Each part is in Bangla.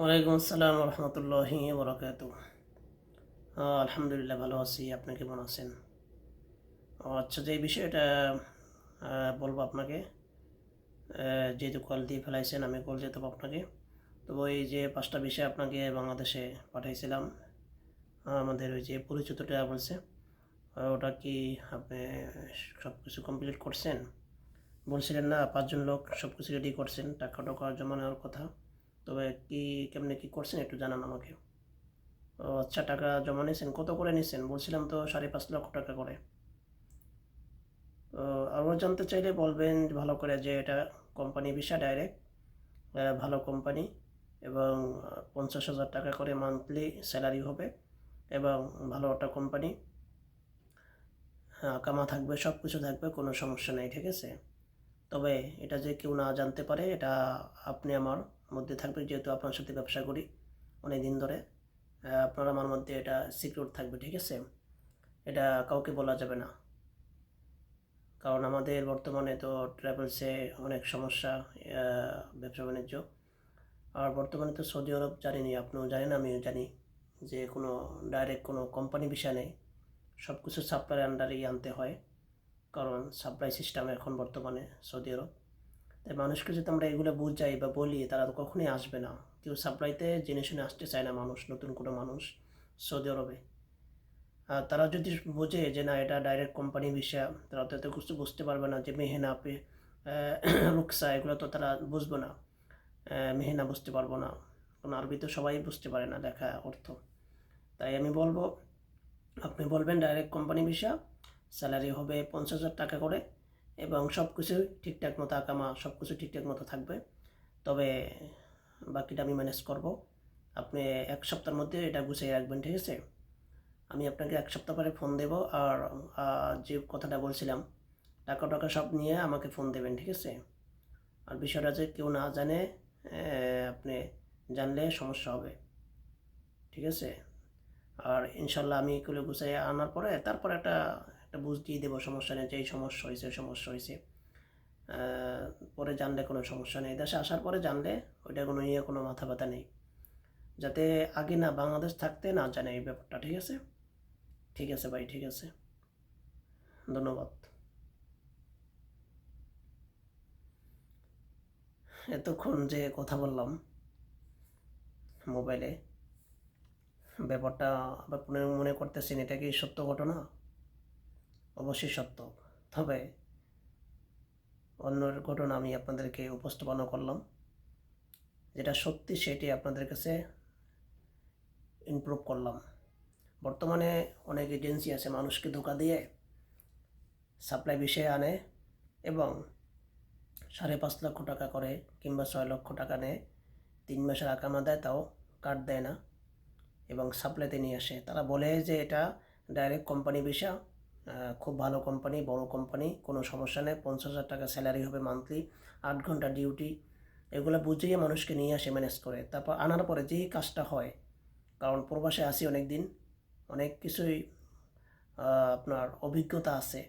ওয়ালাইকুম আসসালাম রহমতুল্লাহি বরকাত আলহামদুলিল্লাহ ভালো আছি, আপনি কেমন আছেন? আচ্ছা যে বিষয়টা বলব আপনাকে যেহেতু কল দিয়ে ফেলাইছেন, আমি কল যেতে আপনাকে। তো ওই যে পাঁচটা বিষয় আপনাকে বাংলাদেশে পাঠাইছিলাম আমাদের ওই যে পরিচিতটা বলছে ওটা কি আপনি সব কিছু কমপ্লিট করছেন? বলছিলেন না, পাঁচজন লোক সব কিছু রেডি করছেন টাকা টাকা জমা নেওয়ার কথা। তবে কি, কেমনে কি করছেন একটু জানান আমাকে। ও আচ্ছা টাকা জমা নিয়েছেন? কত করে নিয়েছেন? বলছিলাম তো সাড়ে পাঁচ লক্ষ টাকা করে। আরও জানতে চাইলে বলবেন ভালো করে যে এটা কোম্পানি ভিসা ডাইরেক্ট ভালো কোম্পানি এবং পঞ্চাশ হাজার টাকা করে মান্থলি স্যালারি হবে এবং ভালো একটা কোম্পানি। হ্যাঁ কামা থাকবে, সব কিছু থাকবে, কোনো সমস্যা নেই, ঠিক আছে? তবে এটা যে কেউ না জানতে পারে, এটা আপনি আমার মধ্যে থাকবে, যেহেতু আপনার সাথে ব্যবসা করি অনেক দিন ধরে আপনার আমার মধ্যে এটা সিকিউর থাকবে, ঠিক আছে? এটা কাউকে বলা যাবে না। কারণ আমাদের বর্তমানে তো ট্রাভেলসে অনেক সমস্যা ব্যবসা বাণিজ্য। আর বর্তমানে তো সৌদি আরব জানিনি আপনিও জানেন, আমিও জানি যে কোনো ডাইরেক্ট কোনো কোম্পানি বিষয় নেই। সব কিছু সাপ্লাই আন্ডারেই আনতে হয়, কারণ সাপ্লাই সিস্টেম এখন বর্তমানে সৌদি আরব। তাই মানুষকে যদি আমরা এগুলো বুঝাই বা বলি, তারা তো কখনোই আসবে না। কেউ সাপ্লাইতে জেনে শুনে আসতে চায় না মানুষ, নতুন কোনো মানুষ সৌদি আরবে। আর তারা যদি বোঝে যে না, এটা ডাইরেক্ট কোম্পানি বিষয় তারা তো এত কিছু বুঝতে পারবে না যে মেহেনা পে রুকসা, এগুলো তো তারা বুঝবে না। মেহেনা বুঝতে পারব না। কারণ আরবি তো সবাই বুঝতে পারে না লেখা অর্থ। তাই আমি বলব, আপনি বলবেন ডাইরেক্ট কোম্পানি বিষয় স্যালারি হবে পঞ্চাশ হাজার টাকা করে। এবং সব কিছু ঠিকঠাক মতো আকামা সব কিছু ঠিকঠাক মতো থাকবে। তবে বাকিটা আমি ম্যানেজ করব। আপনি এক সপ্তাহের মধ্যে এটা গুছিয়ে রাখবেন, ঠিক আছে? আমি আপনাকে এক সপ্তাহ পরে ফোন দেব আর যে কথাটা বলছিলাম, টাকা টাকা সব নিয়ে আমাকে ফোন দেবেন, ঠিক আছে? আর বিষয়টা যে কেউ না জানে আপনি জানলে সমস্যা হবে, ঠিক আছে? আর ইনশাল্লাহ আমি এগুলো গুছিয়ে আনার পরে, তারপর একটা একটা বুঝ দিয়ে দেবো, সমস্যা নেই যে এই সমস্যা হয়েছে সমস্যা হয়েছে পরে জানলে কোনো সমস্যা নেই। দেশে আসার পরে জানলে ওইটা কোনো ইয়ে কোনো মাথা ব্যথা নেই। যাতে আগে না বাংলাদেশ থাকতে না জানে এই ব্যাপারটা, ঠিক আছে? ঠিক আছে ভাই, ঠিক আছে। ধন্যবাদ। এতক্ষণ যে কথা বললাম মোবাইলে, ব্যাপারটা আবার মনে করতেছেন, এটা কি সত্য ঘটনা? অবশ্যই সত্য। তবে অন্য ঘটনা আমি আপনাদেরকে উপস্থাপনা করলাম। যেটা সত্যি সেটি আপনাদের কাছে ইমপ্রুভ করলাম। বর্তমানে অনেক এজেন্সি আছে মানুষকে ধোকা দিয়ে সাপ্লাই বিষয়ে আনে এবং সাড়ে পাঁচ লক্ষ টাকা করে কিংবা ছয় লক্ষ টাকা নেয় তিন মাসের আকামা দেয়, তাও কার্ড দেয় না এবং সাপ্লাইতে নিয়ে আসে। তারা বলে যে এটা ডাইরেক্ট কোম্পানি বিষয় খুব ভালো কোম্পানি বড় কোম্পানি কোনো সমস্যা নেই। পঞ্চাশ হাজার টাকা স্যালারি হবে মান্থলি আট ঘণ্টা ডিউটি এগুলো বুঝিয়ে মানুষকে নিয়ে আসে ম্যানেজ করে। তারপর আনার পরে যেই কাজটা হয়, কারণ প্রবাসে আসি অনেক দিন অনেক কিছুই আপনার অভিজ্ঞতা আছে।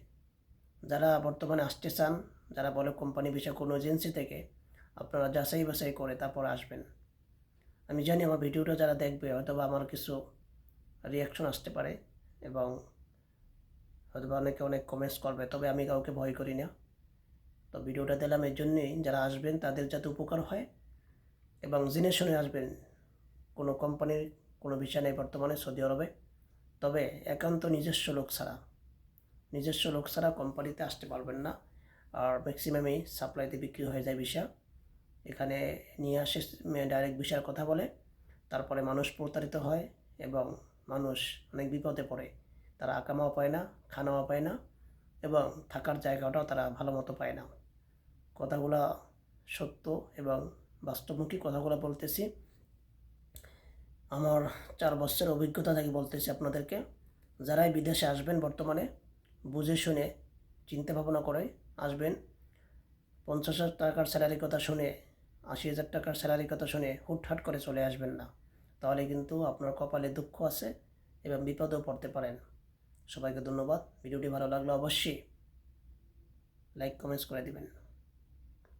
যারা বর্তমানে আসতে চান, যারা বলে কোম্পানি বিষয় কোনো এজেন্সি থেকে, আপনারা যাচাই বাছাই করে তারপর আসবেন। আমি জানি আমার ভিডিওটা যারা দেখবে হয়তো বা আমার কিছু রিয়াকশন আসতে পারে এবং হয়তো অনেকে অনেক কমেন্টস করবে, তবে আমি কাউকে ভয় করি না। তো ভিডিওটা দিলাম এর জন্যই, যারা আসবেন তাদের যাতে উপকার হয় এবং জেনে শুনে আসবেন, কোনো কোম্পানির কোনো বিষয় নেই বর্তমানে সৌদি আরবে। তবে একান্ত নিজস্ব লোক ছাড়া, নিজস্ব লোক ছাড়া কোম্পানিতে আসতে পারবেন না। আর ম্যাক্সিমামই সাপ্লাইতে বিক্রি হয়ে যায় বিষয় এখানে নিয়ে আসে ডাইরেক্ট বিষয়ের কথা বলে। তারপরে মানুষ প্রতারিত হয় এবং মানুষ অনেক বিপদে পড়ে। তারা আকামাও পায় না, খানাও পায় না এবং থাকার জায়গাটাও তারা ভালো মতো পায় না। কথাগুলো সত্য এবং বাস্তবমুখী কথাগুলো বলতেছি। আমার চার বছরের অভিজ্ঞতা থেকে বলতেছি আপনাদেরকে, যারাই বিদেশে আসবেন বর্তমানে, বুঝে শুনে চিন্তা ভাবনা করে আসবেন। পঞ্চাশ হাজার টাকার স্যালারির কথা শুনে, আশি হাজার টাকার স্যালারির কথা শুনে হুটহাট করে চলে আসবেন না। তাহলে কিন্তু আপনার কপালে দুঃখ আছে এবং বিপদেও পড়তে পারেন। সবাইকে ধন্যবাদ। ভিডিওটি ভালো লাগলে অবশ্যই লাইক কমেন্টস করে দিবেন।